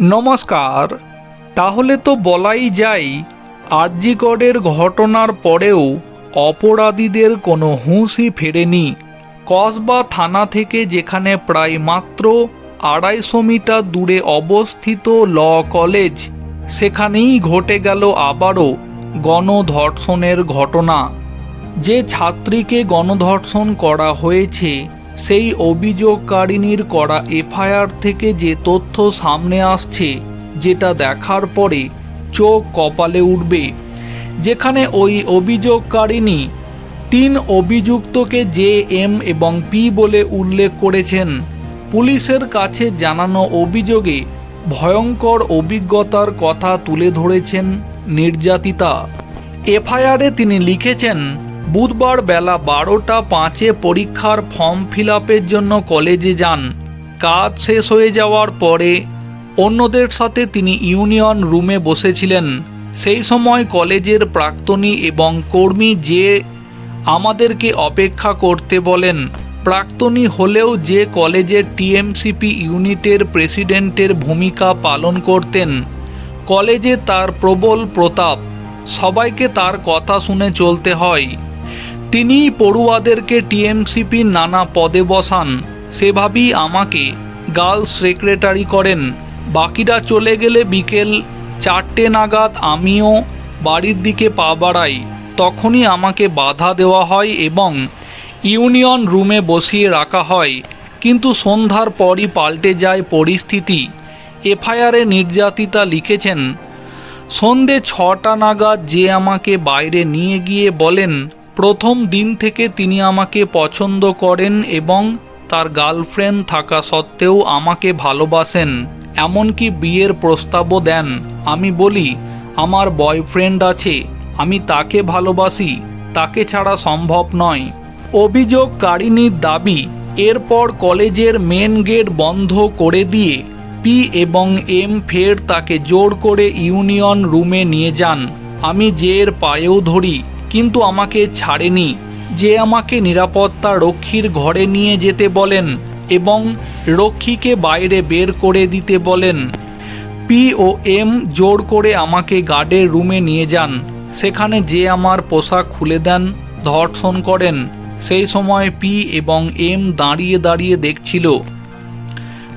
নমস্কার, তাহলে তো বলাই যায় আরজিগড়ের ঘটনার পরেও অপরাধীদের কোনো হুঁশই ফেরেনি। কসবা থানা থেকে যেখানে প্রায় মাত্র আড়াইশো মিটার দূরে অবস্থিত ল কলেজ, সেখানেই ঘটে গেল আবারও গণধর্ষণের ঘটনা। যে ছাত্রীকে গণধর্ষণ করা হয়েছে সেই অভিযোগকারিনীর করা এফআইআর থেকে যে তথ্য সামনে আসছে, যেটা দেখার পরে চোখ কপালে উঠবে। যেখানে ওই অভিযোগকারিনী তিন অভিযুক্তকে জে এম এবং পি বলে উল্লেখ করেছেন। পুলিশের কাছে জানানো অভিযোগে ভয়ঙ্কর অভিজ্ঞতার কথা তুলে ধরেছেন নির্যাতিতা। এফআইআরে তিনি লিখেছেন বুধবার বেলা বারোটা পাঁচে পরীক্ষার ফর্ম ফিল জন্য কলেজে যান। কাজ শেষ হয়ে যাওয়ার পরে অন্যদের সাথে তিনি ইউনিয়ন রুমে বসেছিলেন। সেই সময় কলেজের প্রাক্তনী এবং কর্মী যে আমাদেরকে অপেক্ষা করতে বলেন, প্রাক্তনী হলেও যে কলেজের টিএমসিপি ইউনিটের প্রেসিডেন্টের ভূমিকা পালন করতেন, কলেজে তার প্রবল প্রতাপ, সবাইকে তার কথা শুনে চলতে হয়। তিনিই পড়ুয়াদেরকে টিএমসিপির নানা পদে বসান। সেভাবেই আমাকে গার্লস সেক্রেটারি করেন। বাকিরা চলে গেলে বিকেল চারটে নাগাদ আমিও বাড়ির দিকে পা বাড়াই। তখনই আমাকে বাধা দেওয়া হয় এবং ইউনিয়ন রুমে বসিয়ে রাখা হয়। কিন্তু সন্ধ্যার পরই পাল্টে যায় পরিস্থিতি। এফআইআরে নির্যাতিতা লিখেছেন, সন্ধে ছটা নাগাদ যে আমাকে বাইরে নিয়ে গিয়ে বলেন প্রথম দিন থেকে তিনি আমাকে পছন্দ করেন এবং তার গার্লফ্রেন্ড থাকা সত্ত্বেও আমাকে ভালোবাসেন, এমনকি বিয়ের প্রস্তাবও দেন। আমি বলি, আমার বয়ফ্রেন্ড আছে, আমি তাকে ভালোবাসি, তাকে ছাড়া সম্ভব নয়। অভিযোগকারিনীর দাবি, এরপর কলেজের মেন গেট বন্ধ করে দিয়ে পি এবং এম ফের তাকে জোর করে ইউনিয়ন রুমে নিয়ে যান। আমি জের পায়েও ধরি। কিন্তু আমাকে ছাড়েনি, যে আমাকে নিরাপত্তা রক্ষীর ঘরে নিয়ে যেতে বলেন এবং রক্ষীকে বাইরে বের করে দিতে বলেন। পি ও এম জোর করে আমাকে গার্ডের রুমে নিয়ে যান, সেখানে যে আমার পোশাক খুলে দেন, ধর্ষণ করেন। সেই সময় পি এবং এম দাঁড়িয়ে দাঁড়িয়ে দেখছিল।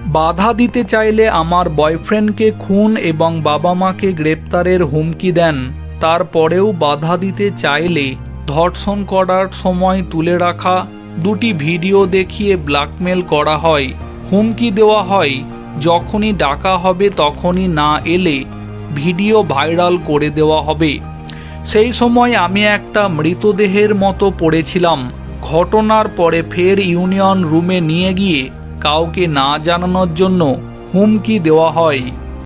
বাধা দিতে চাইলে আমার বয়ফ্রেন্ডকে খুন এবং বাবা মাকে গ্রেপ্তারের হুমকি দেন। তারপরেও বাধা দিতে চাইলে ধর্ষণ করার সময় তুলে রাখা দুটি ভিডিও দেখিয়ে ব্ল্যাকমেল করা হয়, হুমকি দেওয়া হয়, যখনই ডাকা হবে তখনই না এলে ভিডিও ভাইরাল করে দেওয়া হবে। সেই সময় আমি একটা মৃতদেহের মতো পড়েছিলাম। ঘটনার পরে ফের ইউনিয়ন রুমে নিয়ে গিয়ে কাউকে না জানানোর জন্য হুমকি দেওয়া হয়।